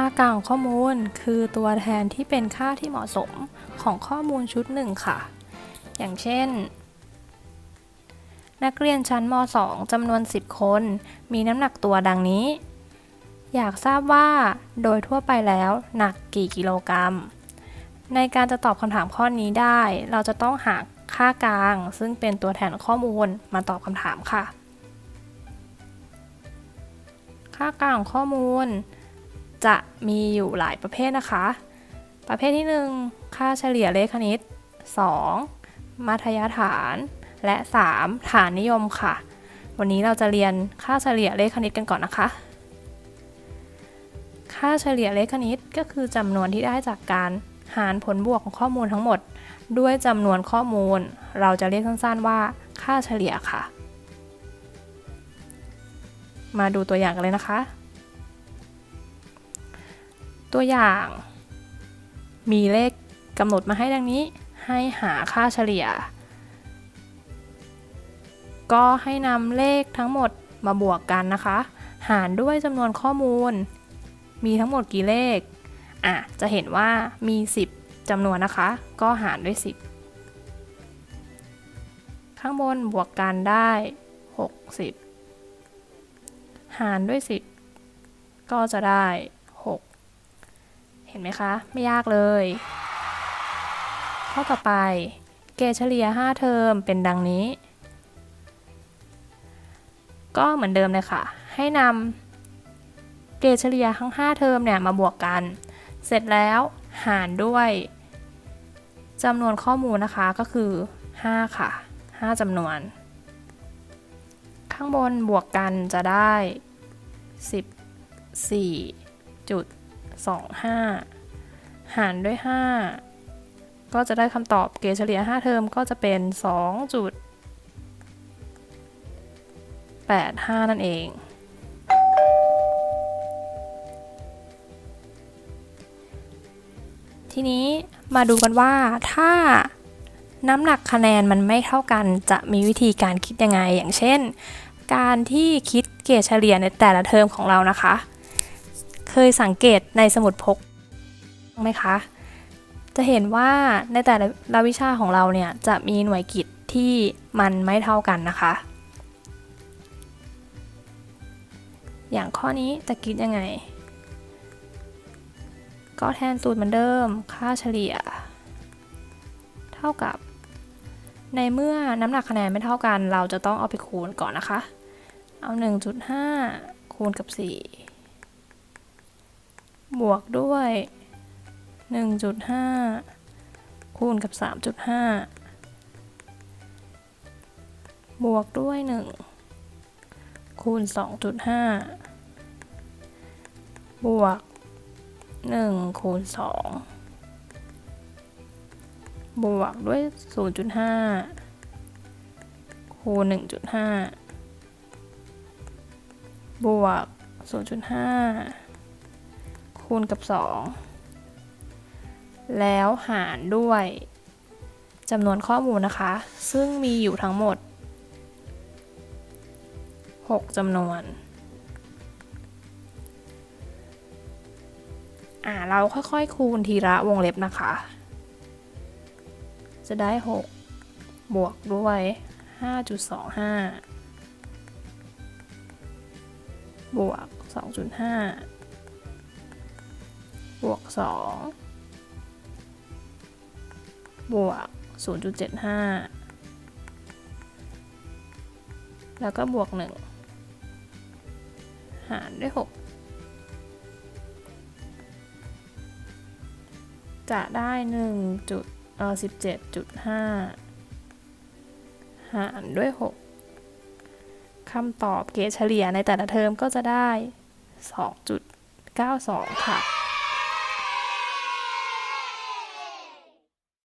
ค่ากลางข้อมูลคือตัวแทนที่เป็นค่าที่เหมาะสมของข้อมูลชุดหนึ่งค่ะ อย่างเช่น นักเรียนชั้นม .2 จำนวน 10 คน มีน้ำหนักตัวดังนี้ อยากทราบว่าโดยทั่วไปแล้วหนักกี่กิโลกรัม ในการจะตอบคำถามข้อนี้ได้ เราจะต้องหาค่ากลาง ซึ่งเป็นตัวแทนข้อมูลมาตอบคำถามค่ะ ค่ากลางข้อมูล จะมีอยู่หลายประเภทนะคะ ประเภทที่ 1 ค่าเฉลี่ยเลขคณิต 2. มัธยฐาน และ 3. ฐานนิยมค่ะ วันนี้เราจะเรียนค่าเฉลี่ยเลขคณิตกันก่อนนะคะ ค่าเฉลี่ยเลขคณิตก็คือจำนวนที่ได้จากการหารผลบวกของข้อมูลทั้งหมด ด้วยจำนวนข้อมูล เราจะเรียกสั้นๆว่าค่าเฉลี่ยค่ะ มาดูตัวอย่างกันเลยนะคะ ตัวอย่าง มีเลขกำหนดมาให้ดังนี้ ให้หาค่าเฉลี่ย ก็ให้นำเลขทั้งหมดมาบวกกันนะคะ หารด้วยจำนวนข้อมูล มีทั้งหมดกี่เลขอะจะเห็นว่ามี 10จำนวนนะคะ ก็หารด้วย 10 ข้างบนบวกกันได้ 60 หารด้วย 10 ก็จะได้ ห็นไหมคะ ไม่ยากเลย ข้อต่อไป เกรดเฉลี่ย 5 เทอมเป็นดังนี้ ก็เหมือนเดิมเลยค่ะ ให้นำเกรดเฉลี่ยทั้ง 5 เทอมเนี่ยมาบวกกัน เสร็จแล้วหารด้วยจำนวนข้อมูลนะคะก็คือ 5 ค่ะ 5จำนวน ข้างบนบวกกันจะได้ 2 5 หารด้วย 5 ก็จะได้คำตอบเกรดเฉลี่ย 5 เทอมก็จะเป็น 2.85 นั่นเองทีนี้มาดูกันว่าถ้าน้ำหนักคะแนนมันไม่เท่ากันจะมีวิธีการคิดยังไง อย่างเช่น การที่คิดเกรดเฉลี่ยในแต่ละเทอมของเรานะคะ เคยสังเกตในสมุดพกไหมคะ จะเห็นว่าในแต่ละวิชาของเราเนี่ยจะมีหน่วยกิตที่มันไม่เท่ากันนะคะ อย่างข้อนี้จะคิดยังไง ก็แทนสูตรเหมือนเดิม ค่าเฉลี่ย เท่ากับ ในเมื่อน้ำหนักคะแนนไม่เท่ากัน เราจะต้องเอาไปคูณก่อนนะคะ เอา 1.5 คูณกับ 4 วกด้วย 1.5 คูณกับ 3.5 บวกด้วย 1 คูณ 2.5 บวก 1 คูณ 2 บวกด้วย 0.5 คูณ 1.5 บวก 0.5 คูณกับ 2 แล้วหารด้วยจำนวนข้อมูลนะคะ ซึ่งมีอยู่ทั้งหมด 6จำนวนอ่าเราค่อยๆคูณทีละวงเล็บนะคะ จะได้ 6 บวกด้วย 5.25 บวก 2.5 บวก 2 บวก 0.75 แล้วก็บวก 1 หารด้วย 6 จะได้1จุดเออ17.5 หารด้วย 6คำตอบเกรดเฉลี่ยในแต่ละเทอมก็จะได้ 2.92 ค่ะ